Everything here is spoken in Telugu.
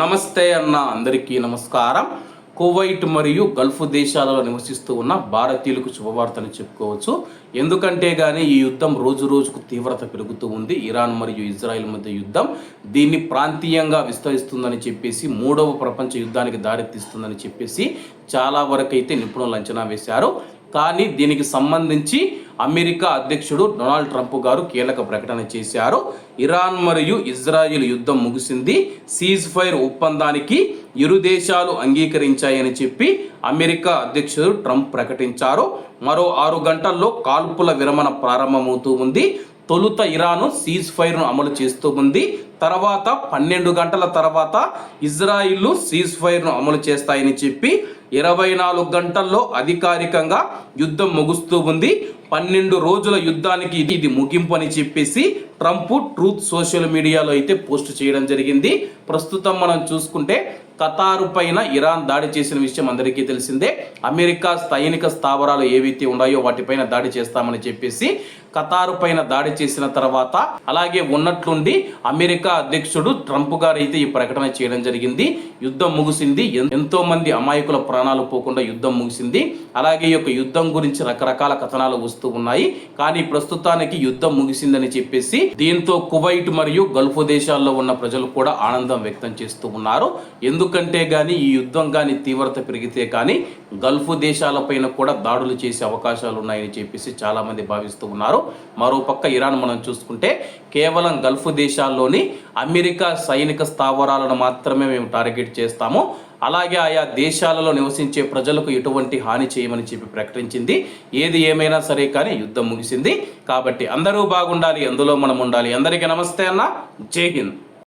నమస్తే అన్న అందరికీ నమస్కారం. కువైట్ మరియు గల్ఫ్ దేశాలలో నివసిస్తూ ఉన్న భారతీయులకు శుభవార్తను చెప్పుకోవచ్చు. ఎందుకంటే కానీ ఈ యుద్ధం రోజు రోజుకు తీవ్రత పెరుగుతూ ఉంది. ఇరాన్ మరియు ఇజ్రాయెల్ మధ్య యుద్ధం దీన్ని ప్రాంతీయంగా విస్తరిస్తుందని చెప్పేసి మూడవ ప్రపంచ యుద్ధానికి దారితీస్తుందని చెప్పేసి చాలా వరకు అయితే నిపుణులు అంచనా వేశారు. కానీ దీనికి సంబంధించి అమెరికా అధ్యక్షుడు డొనాల్డ్ ట్రంప్ గారు కీలక ప్రకటన చేశారు. ఇరాన్ మరియు ఇజ్రాయిల్ యుద్ధం ముగిసింది. సీజ్ ఫైర్ ఒప్పందానికి ఇరు దేశాలు అంగీకరించాయని చెప్పి అమెరికా అధ్యక్షుడు ట్రంప్ ప్రకటించారు. మరో ఆరు గంటల్లో కాల్పుల విరమణ ప్రారంభమవుతూ ఉంది. తొలుత ఇరాను సీజ్ ఫైర్ను అమలు చేస్తూ ఉంది. తర్వాత పన్నెండు గంటల తర్వాత ఇజ్రాయిల్ సీజ్ ఫైర్ను అమలు చేస్తాయని చెప్పి ఇరవై నాలుగు గంటల్లో అధికారికంగా యుద్ధం ముగుస్తూ ఉంది. పన్నెండు రోజుల యుద్ధానికి ఇది ఇది ముగింపు అని చెప్పేసి ట్రంప్ ట్రూత్ సోషల్ మీడియాలో అయితే పోస్ట్ చేయడం జరిగింది. ప్రస్తుతం మనం చూసుకుంటే ఖతారు పైన ఇరాన్ దాడి చేసిన విషయం అందరికీ తెలిసిందే. అమెరికా సైనిక స్థావరాలు ఏవైతే ఉన్నాయో వాటిపైన దాడి చేస్తామని చెప్పేసి ఖతారు పైన దాడి చేసిన తర్వాత అలాగే ఉన్నట్లుండి అమెరికా అధ్యక్షుడు ట్రంప్ గారు అయితే ఈ ప్రకటన చేయడం జరిగింది. యుద్ధం ముగిసింది. ఎన్- ఎంతో మంది అమాయకుల ప్రాణాలు పోకుండా యుద్ధం ముగిసింది. అలాగే ఈ యొక్క యుద్ధం గురించి రకరకాల కథనాలు వస్తూ ఉన్నాయి. కానీ ప్రస్తుతానికి యుద్ధం ముగిసిందని చెప్పేసి దీంతో కువైట్ మరియు గల్ఫ్ దేశాల్లో ఉన్న ప్రజలు కూడా ఆనందం వ్యక్తం చేస్తూ ఉన్నారు. ఎందుకంటే కానీ ఈ యుద్ధం కానీ తీవ్రత పెరిగితే కానీ గల్ఫ్ దేశాలపైన కూడా దాడులు చేసే అవకాశాలు ఉన్నాయని చెప్పేసి చాలామంది భావిస్తూ ఉన్నారు. మరోపక్క ఇరాన్ మనం చూసుకుంటే కేవలం గల్ఫ్ దేశాల్లోని అమెరికా సైనిక స్థావరాలను మాత్రమే మేము టార్గెట్ చేస్తాము. అలాగే ఆయా దేశాలలో నివసించే ప్రజలకు ఎటువంటి హాని చేయమని చెప్పి ప్రకటించింది. ఏది ఏమైనా సరే కానీ యుద్ధం ముగిసింది. కాబట్టి అందరూ బాగుండాలి అందులో మనం ఉండాలి. అందరికీ నమస్తే అన్న. జై హింద్.